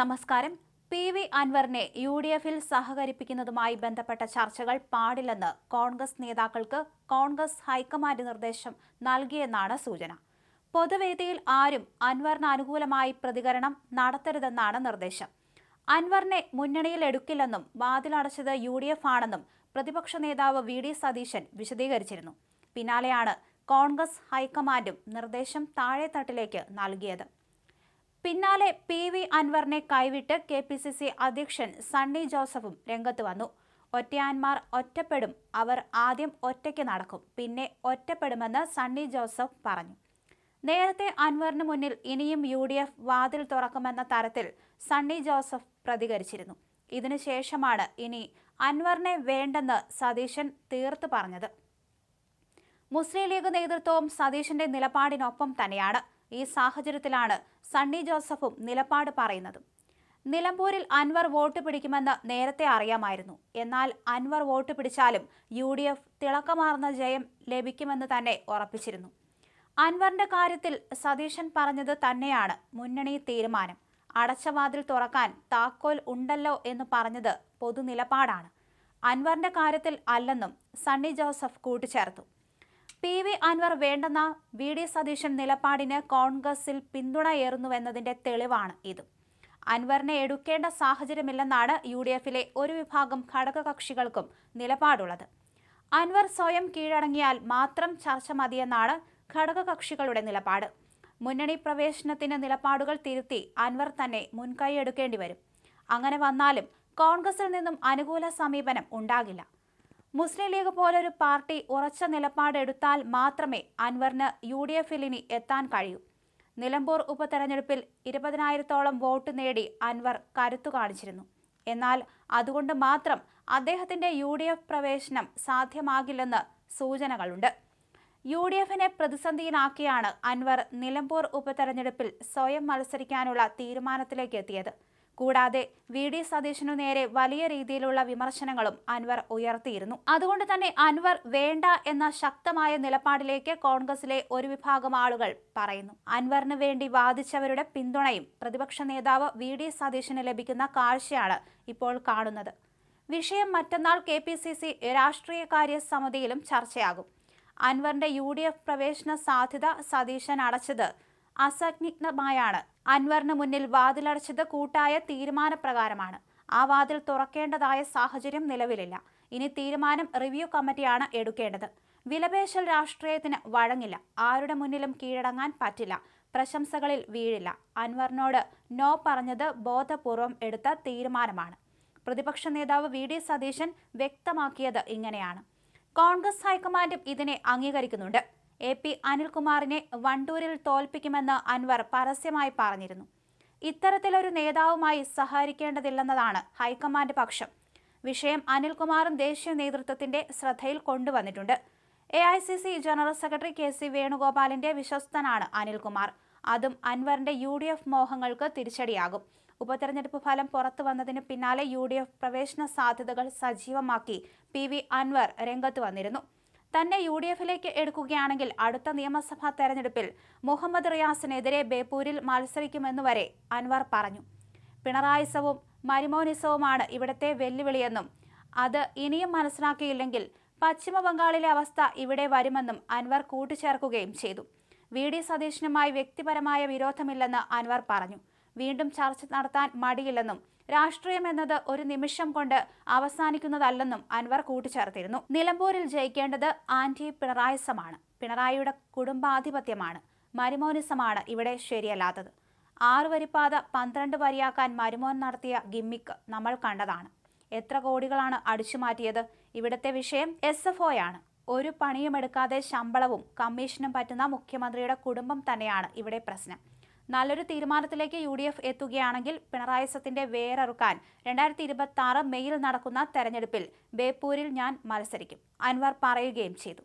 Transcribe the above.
നമസ്കാരം. P V അൻവറിനെ U D എഫിൽ സഹകരിപ്പിക്കുന്നതുമായി ബന്ധപ്പെട്ട ചർച്ചകൾ പാടില്ലെന്ന് കോൺഗ്രസ് നേതാക്കൾക്ക് കോൺഗ്രസ് ഹൈക്കമാൻഡ് നിർദ്ദേശം നൽകിയെന്നാണ് സൂചന. പൊതുവേദിയിൽ ആരും അൻവറിന് അനുകൂലമായി പ്രതികരണം നടത്തരുതെന്നാണ് നിർദ്ദേശം. അൻവറിനെ മുന്നണിയിൽ എടുക്കില്ലെന്നും വാതിലടച്ചത് യു ഡി എഫ് ആണെന്നും പ്രതിപക്ഷ നേതാവ് വി ഡി സതീശൻ വിശദീകരിച്ചിരുന്നു. പിന്നാലെയാണ് കോൺഗ്രസ് ഹൈക്കമാൻഡും നിർദ്ദേശം താഴെത്തട്ടിലേക്ക് നൽകിയത്. പിന്നാലെ പി വി അൻവറിനെ കൈവിട്ട് കെ പി സി സി അധ്യക്ഷൻ സണ്ണി ജോസഫും രംഗത്ത് വന്നു. ഒറ്റയാന്മാർ ഒറ്റപ്പെടും. അവർ ആദ്യം ഒറ്റയ്ക്ക് നടക്കും. പിന്നെ ഒറ്റപ്പെടുമെന്ന് സണ്ണി ജോസഫ് പറഞ്ഞു. നേരത്തെ അൻവറിന് മുന്നിൽ ഇനിയും യു ഡി എഫ് വാതിൽ തുറക്കുമെന്ന തരത്തിൽ സണ്ണി ജോസഫ് പ്രതികരിച്ചിരുന്നു. ഇതിനുശേഷമാണ് ഇനി അൻവറിനെ വേണ്ടെന്ന് സതീശൻ തീർത്ത് പറഞ്ഞത്. മുസ്ലിം ലീഗ് നേതൃത്വവും സതീശന്റെ നിലപാടിനൊപ്പം തന്നെയാണ്. ഈ സാഹചര്യത്തിലാണ് സണ്ണി ജോസഫും നിലപാട് പറയുന്നത്. നിലമ്പൂരിൽ അൻവർ വോട്ട് പിടിക്കുമെന്ന് നേരത്തെ അറിയാമായിരുന്നു. എന്നാൽ അൻവർ വോട്ട് പിടിച്ചാലും യു ഡി എഫ് തിളക്കമാർന്ന ജയം ലഭിക്കുമെന്ന് തന്നെ ഉറപ്പിച്ചിരുന്നു. അൻവറിന്റെ കാര്യത്തിൽ സതീശൻ പറഞ്ഞത് തന്നെയാണ് മുന്നണി തീരുമാനം. അടച്ച വാതിൽ തുറക്കാൻ താക്കോൽ ഉണ്ടല്ലോ എന്ന് പറഞ്ഞത് പൊതുനിലപാടാണ്. അൻവറിന്റെ കാര്യത്തിൽ അല്ലെന്നും സണ്ണി ജോസഫ് കൂട്ടിച്ചേർത്തു. പി വി അൻവർ വേണ്ടെന്ന വി ഡി സതീശൻ നിലപാടിന് കോൺഗ്രസിൽ പിന്തുണയേറുന്നുവെന്നതിന്റെ തെളിവാണ് ഇത്. അൻവറിനെ എടുക്കേണ്ട സാഹചര്യമില്ലെന്നാണ് യു ഡി എഫിലെ ഒരു വിഭാഗം ഘടകകക്ഷികൾക്കും നിലപാടുള്ളത്. അൻവർ സ്വയം കീഴടങ്ങിയാൽ മാത്രം ചർച്ച മതിയെന്നാണ് ഘടകകക്ഷികളുടെ നിലപാട്. മുന്നണി പ്രവേശനത്തിന് നിലപാടുകൾ തിരുത്തി അൻവർ തന്നെ മുൻകൈയെടുക്കേണ്ടി വരും. അങ്ങനെ വന്നാലും കോൺഗ്രസിൽ നിന്നും അനുകൂല സമീപനം ഉണ്ടാകില്ല. മുസ്ലിം ലീഗ് പോലൊരു പാർട്ടി ഉറച്ച നിലപാടെടുത്താൽ മാത്രമേ അൻവറിന് യു ഡി എഫിൽ ഇനി എത്താൻ കഴിയൂ. നിലമ്പൂർ ഉപതെരഞ്ഞെടുപ്പിൽ ഇരുപതിനായിരത്തോളം വോട്ട് നേടി അൻവർ കരുത്തു കാണിച്ചിരുന്നു. എന്നാൽ അതുകൊണ്ട് മാത്രം അദ്ദേഹത്തിന്റെ യു ഡി എഫ് പ്രവേശനം സാധ്യമാകില്ലെന്ന് സൂചനകളുണ്ട്. യു ഡി എഫിനെ പ്രതിസന്ധിയിലാക്കിയാണ് അൻവർ നിലമ്പൂർ ഉപതെരഞ്ഞെടുപ്പിൽ സ്വയം മത്സരിക്കാനുള്ള തീരുമാനത്തിലേക്ക് എത്തിയത്. കൂടാതെ വി. ഡി. സതീശനു നേരെ വലിയ രീതിയിലുള്ള വിമർശനങ്ങളും അൻവർ ഉയർത്തിയിരുന്നു. അതുകൊണ്ട് തന്നെ അൻവർ വേണ്ട എന്ന ശക്തമായ നിലപാടിലേക്ക് കോൺഗ്രസിലെ ഒരു വിഭാഗം ആളുകൾ പറയുന്നു. അൻവറിന് വേണ്ടി വാദിച്ചവരുടെ പിന്തുണയും പ്രതിപക്ഷ നേതാവ് വി. ഡി. സതീശന് ലഭിക്കുന്ന കാഴ്ചയാണ് ഇപ്പോൾ കാണുന്നത്. വിഷയം മറ്റന്നാൾ കെ. പി. സി. സി രാഷ്ട്രീയകാര്യ സമിതിയിലും ചർച്ചയാകും. അൻവറിന്റെ യു. ഡി. എഫ് പ്രവേശന സാധ്യത സതീശൻ അടച്ചത് അസന്നിഗ്ധമായാണ് അൻവറിന് മുന്നിൽ വാതിലടച്ചത് കൂട്ടായ തീരുമാനപ്രകാരമാണ്. ആ വാതിൽ തുറക്കേണ്ടതായ സാഹചര്യം നിലവിലില്ല. ഇനി തീരുമാനം റിവ്യൂ കമ്മിറ്റിയാണ് എടുക്കേണ്ടത്. വിലപേശൽ രാഷ്ട്രീയത്തിന് വഴങ്ങില്ല. ആരുടെ മുന്നിലും കീഴടങ്ങാൻ പറ്റില്ല. പ്രശംസകളിൽ വീഴില്ല. അൻവറിനോട് നോ പറഞ്ഞത് ബോധപൂർവം എടുത്ത തീരുമാനമാണ്. പ്രതിപക്ഷ നേതാവ് വി. ഡി. സതീശൻ വ്യക്തമാക്കിയത് ഇങ്ങനെയാണ്. കോൺഗ്രസ് ഹൈക്കമാൻഡും ഇതിനെ അംഗീകരിക്കുന്നുണ്ട്. എ പി അനിൽകുമാറിനെ വണ്ടൂരിൽ തോൽപ്പിക്കുമെന്ന് അൻവർ പരസ്യമായി പറഞ്ഞിരുന്നു. ഇത്തരത്തിലൊരു നേതാവുമായി സഹകരിക്കേണ്ടതില്ലെന്നതാണ് ഹൈക്കമാൻഡ് പക്ഷം. വിഷയം അനിൽകുമാറും ദേശീയ നേതൃത്വത്തിന്റെ ശ്രദ്ധയിൽ കൊണ്ടുവന്നിട്ടുണ്ട്. A I C C general secretary K C വേണുഗോപാലിന്റെ വിശ്വസ്തനാണ് അനിൽകുമാർ. അതും അൻവറിന്റെ യു ഡി എഫ് മോഹങ്ങൾക്ക് തിരിച്ചടിയാകും. ഉപതെരഞ്ഞെടുപ്പ് ഫലം പുറത്തു വന്നതിന് പിന്നാലെ യു ഡി എഫ് പ്രവേശന സാധ്യതകൾ സജീവമാക്കി പി വി അൻവർ രംഗത്ത് വന്നിരുന്നു. തന്നെ യു ഡി എഫിലേക്ക് എടുക്കുകയാണെങ്കിൽ അടുത്ത നിയമസഭാ തെരഞ്ഞെടുപ്പിൽ മുഹമ്മദ് റിയാസിനെതിരെ ബേപ്പൂരിൽ മത്സരിക്കുമെന്നുവരെ അൻവർ പറഞ്ഞു. പിണറായിസവും മരിമോനിസവുമാണ് ഇവിടത്തെ വെല്ലുവിളിയെന്നും അത് ഇനിയും മനസ്സിലാക്കിയില്ലെങ്കിൽ പശ്ചിമ ബംഗാളിലെ അവസ്ഥ ഇവിടെ വരുമെന്നും അൻവർ കൂട്ടിച്ചേർക്കുകയും ചെയ്തു. വി ഡി സതീശനുമായി വ്യക്തിപരമായ വിരോധമില്ലെന്ന് അൻവർ പറഞ്ഞു. വീണ്ടും ചർച്ച നടത്താൻ മടിയില്ലെന്നും രാഷ്ട്രീയം എന്നത് ഒരു നിമിഷം കൊണ്ട് അവസാനിക്കുന്നതല്ലെന്നും അൻവർ കൂട്ടിച്ചേർത്തിരുന്നു. നിലമ്പൂരിൽ ജയിക്കേണ്ടത് ആന്റി പിണറായിസമാണ്. പിണറായിയുടെ കുടുംബാധിപത്യമാണ്. മരുമോനിസമാണ് ഇവിടെ ശരിയല്ലാത്തത്. ആറു വരിപ്പാത പന്ത്രണ്ട് വരിയാക്കാൻ മരുമോൻ നടത്തിയ ഗിമ്മിക്ക് നമ്മൾ കണ്ടതാണ്. എത്ര കോടികളാണ് അടിച്ചുമാറ്റിയത്? ഇവിടുത്തെ വിഷയം എസ് എഫ് ഒയാണ്. ഒരു പണിയുമെടുക്കാതെ ശമ്പളവും കമ്മീഷനും പറ്റുന്ന മുഖ്യമന്ത്രിയുടെ കുടുംബം തന്നെയാണ് ഇവിടെ പ്രശ്നം. നല്ലൊരു തീരുമാനത്തിലേക്ക് യു ഡി എഫ് എത്തുകയാണെങ്കിൽ പിണറായി സത്തിന്റെ വേരറുക്കാൻ രണ്ടായിരത്തി ഇരുപത്തി ആറ് മെയ്യിൽ നടക്കുന്ന തെരഞ്ഞെടുപ്പിൽ ബേപ്പൂരിൽ ഞാൻ മത്സരിക്കും. അൻവർ പറയുകയും ചെയ്തു.